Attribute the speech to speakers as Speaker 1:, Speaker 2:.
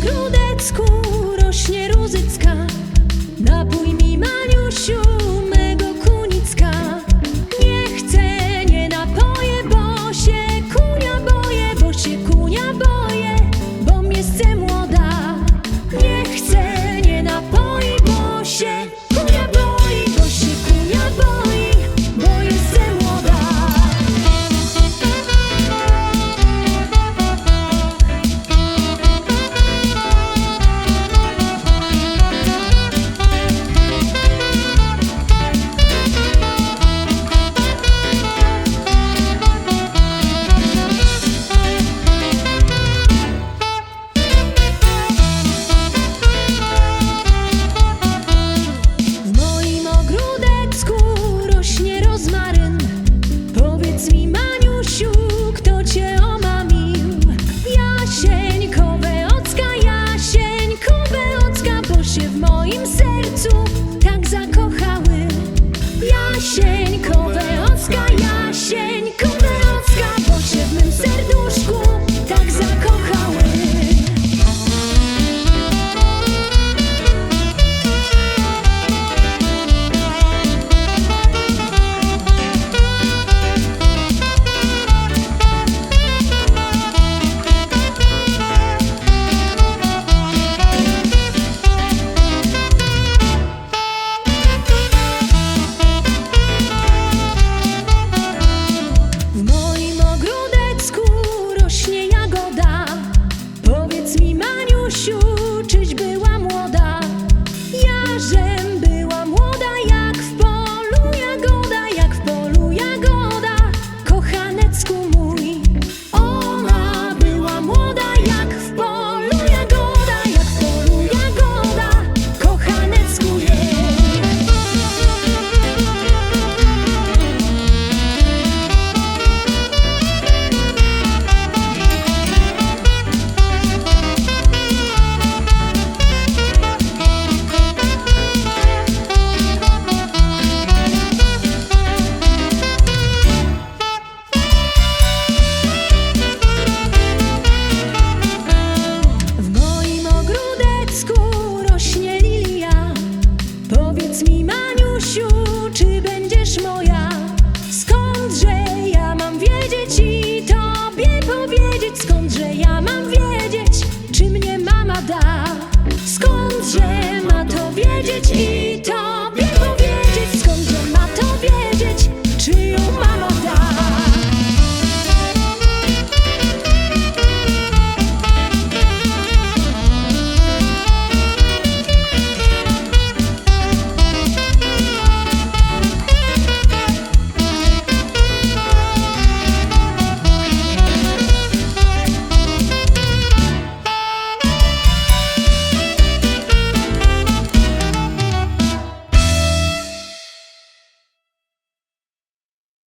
Speaker 1: Grudecku rośnie rózycka Napój mi Maniusiu. shame. dzieci